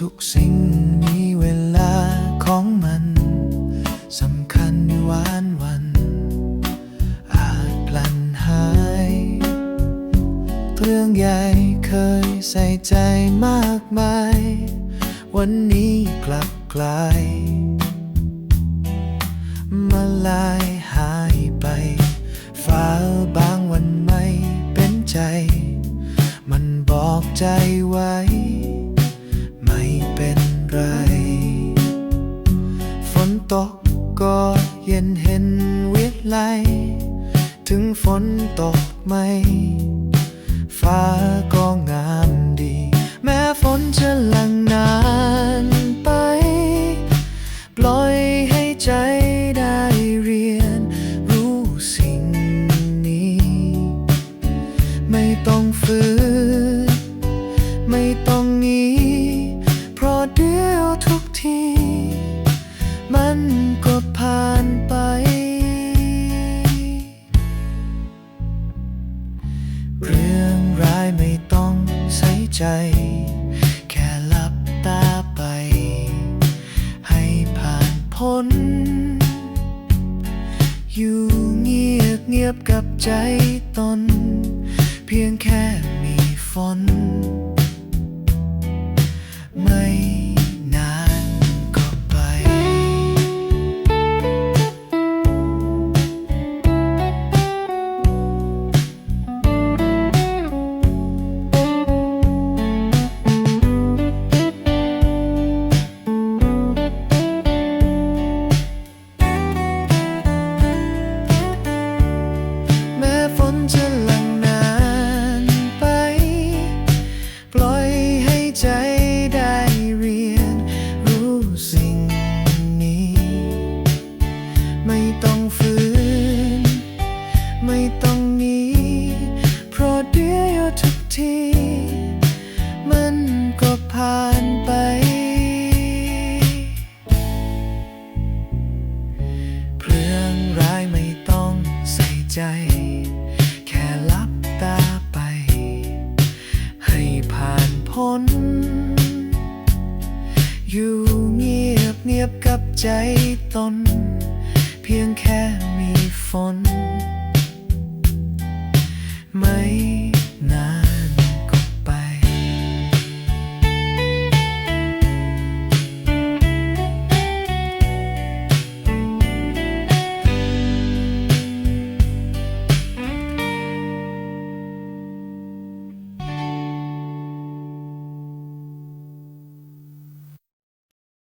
ทุกสิ่งมีเวลาของมันสำคัญหวานวัน อาจพลันหาย เรื่องใหญ่เคยใส่ใจมากมาย วันนี้กลับกลาย มาลายหายไป ฟ้าบางวันไม่เป็นใจ มันบอกใจไว้ ไร ฝนตกก็เย็นเห็นวิไล ถึงฝนตกไหมฟ้าก็งามดี แม้ฝนจะหลังนานไป ปล่อยให้ใจได้เรียน รู้สิ่งนี้ ไม่ต้องฝืน ไม่ต้องหนี ทีมันก็ผ่านไป เรื่องร้ายไม่ต้องใส่ใจ แค่หลับตาไป ให้ผ่านพ้น อยู่เงียบเงียบกับใจตน เพียงแค่มีฝน น อยู่เงียบเงียบกับใจตน เพียงแค่มีฝน